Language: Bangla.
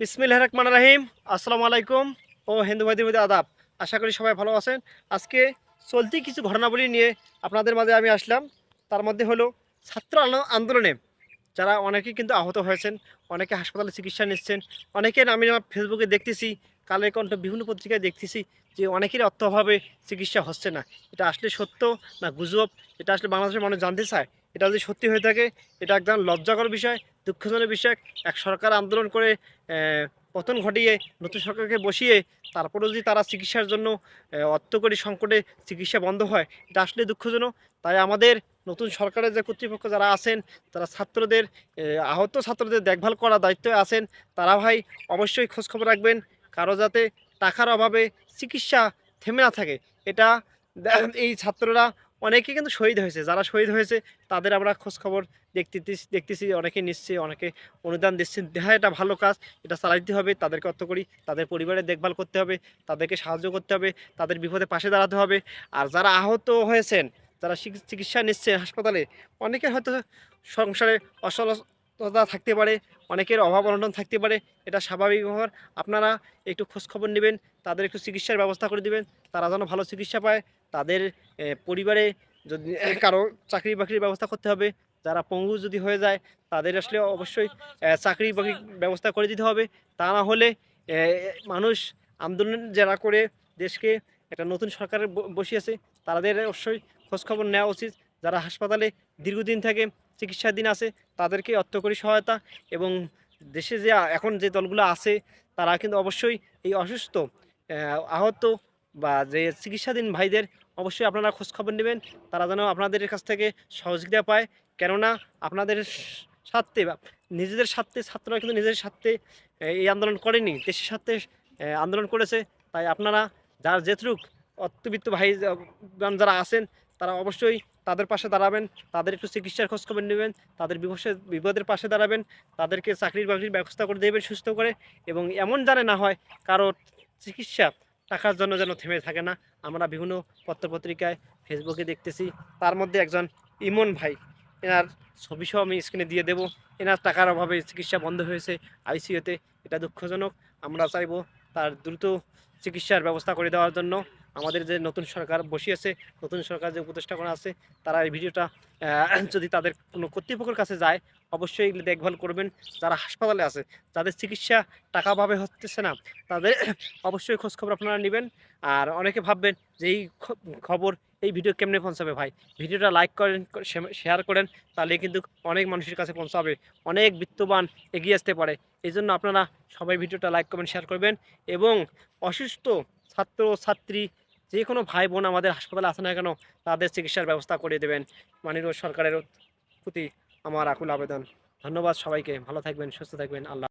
বিসমিল্লাহ রহমান রাহিম। আসসালামু আলাইকুম ও হিন্দু ভাইদের মধ্যে আদাব। আশা করি সবাই ভালো আছেন। আজকে চলতি কিছু ঘটনাবলী নিয়ে আপনাদের মাঝে আমি আসলাম। তার মধ্যে হলো ছাত্র আনো- আন্দোলনে যারা অনেকে কিন্তু আহত হয়েছেন, অনেকে হাসপাতালে চিকিৎসা নিচ্ছেন অনেকের আমি আমার ফেসবুকে দেখতেছি, কালের কণ্ঠ বিভিন্ন পত্রিকায় দেখতেছি যে অনেকের অর্থভাবে চিকিৎসা হচ্ছে না। এটা আসলে সত্য না গুজব? এটা আসলে বাংলাদেশের মানুষ জানতে চায়। এটা যদি সত্যি হয়ে থাকে, এটা একদম লজ্জাকর বিষয়। দুঃখজনক বিষয়, এক সরকার আন্দোলন করে পতন ঘটিয়ে নতুন সরকারকে বসিয়ে তারপরেও যদি তারা চিকিৎসার জন্য অর্থকরী সংকটে চিকিৎসা বন্ধ হয়, এটা আসলে দুঃখজনক। তাই আমাদের নতুন সরকারের যে কর্তৃপক্ষ যারা আছেন, তারা ছাত্রদের আহত ছাত্রদের দেখভাল করার দায়িত্বে আছেন, তারা ভাই অবশ্যই খোঁজখবর রাখবেন, কারও যাতে টাকার অভাবে চিকিৎসা থেমে না থাকে। এটা এই ছাত্ররা অনেকে কিন্তু শহীদ হয়েছে। যারা শহীদ হয়েছে, তাদের আমরা খোঁজখবর দেখতে দেখতেছি, অনেকে নিচ্ছে, অনেকে অনুদান দিচ্ছেন হ্যাঁ এটা ভালো কাজ, এটা চালাইতে হবে, তাদেরকে অর্থ করি, তাদের পরিবারের দেখভাল করতে হবে, তাদেরকে সাহায্য করতে হবে, তাদের বিপদে পাশে দাঁড়াতে হবে। আর যারা আহত হয়েছেন, যারা চিকিৎসা নিচ্ছেন হাসপাতালে অনেকের হয়তো সংসারে অসলতা থাকতে পারে, অনেকের অভাব অনটন থাকতে পারে, এটা স্বাভাবিক ব্যাপার। আপনারা একটু খোঁজখবর নেবেন, তাদের একটু চিকিৎসার ব্যবস্থা করে দিবেন, তারা যেন ভালো চিকিৎসা পায়। তাদের পরিবারে যদি কারও চাকরি বাকরির ব্যবস্থা করতে হবে, যারা পঙ্গু যদি হয়ে যায়, তাদের আসলে অবশ্যই চাকরি বাকরি ব্যবস্থা করে দিতে হবে। তা না হলে মানুষ আন্দোলন যারা করে দেশকে একটা নতুন সরকারের বসিয়েছে, তাদের অবশ্যই খোঁজখবর নেওয়া উচিত। যারা হাসপাতালে দীর্ঘদিন থেকে চিকিৎসাধীন আছে তাদেরকে অর্থকরী সহায়তা এবং দেশে যে এখন যে দলগুলো আছে, তারা কিন্তু অবশ্যই এই অসুস্থ আহত বা যে চিকিৎসাধীন ভাইদের অবশ্যই আপনারা খোঁজখবর নেবেন। তারা যেন আপনাদের কাছ থেকে সহযোগিতা পায়। কেননা আপনাদের স্বার্থে বা নিজেদের স্বার্থে, ছাত্ররা কিন্তু নিজেদের স্বার্থে এই আন্দোলন করেনি। দেশের স্বার্থে আন্দোলন করেছে। তাই আপনারা যার যেটুক অর্থবিত্ত ভাই যারা আছেন, তারা অবশ্যই তাদের পাশে দাঁড়াবেন, তাদের একটু চিকিৎসার খোঁজখবর নেবেন, তাদের বিপদের বিপদের পাশে দাঁড়াবেন, তাদেরকে চাকরির বাকরির ব্যবস্থা করে দেবেন সুস্থ করে এবং এমন জানে না হয় কারও চিকিৎসা টাকার জন্য যেন থেমে থাকে না। আমরা বিভিন্ন পত্রপত্রিকায় ফেসবুকে দেখতেছি, তার মধ্যে একজন ইমন ভাই, এনার ছবি সহ আমি স্ক্রিনে দিয়ে দেবো। এনার টাকার অভাবে চিকিৎসা বন্ধ হয়েছে আইসিইউতে এটা দুঃখজনক। আমরা চাইব তার দ্রুত চিকিৎসার ব্যবস্থা করে দেওয়ার জন্য। আমাদের যে নতুন সরকার বসিয়েছে, নতুন সরকার যে উপদেষ্টাগণ আছে, তারা এই ভিডিওটা যদি তাদের কোনো কর্তৃপক্ষের কাছে যায়, অবশ্যই দেখভাল করবেন। যারা হাসপাতালে আছে, যাদের চিকিৎসা টাকাভাবে হচ্ছে না, তাদের অবশ্যই খোঁজখবর আপনারা নেবেন। আর অনেকে ভাববেন যে এই খবর, এই ভিডিও কেমনে পৌঁছাবে ভাই? ভিডিওটা লাইক করেন শেয়ার করেন, তাহলে কিন্তু অনেক মানুষের কাছে পৌঁছাবে, অনেক বিত্তবান এগিয়ে আসতে পারে। এই জন্য আপনারা সবাই ভিডিওটা লাইক কমেন্ট শেয়ার করবেন। এবং অসুস্থ ছাত্র, ছাত্রী যে কোনো ভাই বোন আমাদের হাসপাতালে আসে না কেন, তাদের চিকিৎসার ব্যবস্থা করে দেবেন। মাননীয় সরকারের প্রতি আমার আকুল আবেদন। ধন্যবাদ সবাইকে। ভালো থাকবেন, সুস্থ থাকবেন। আল্লাহ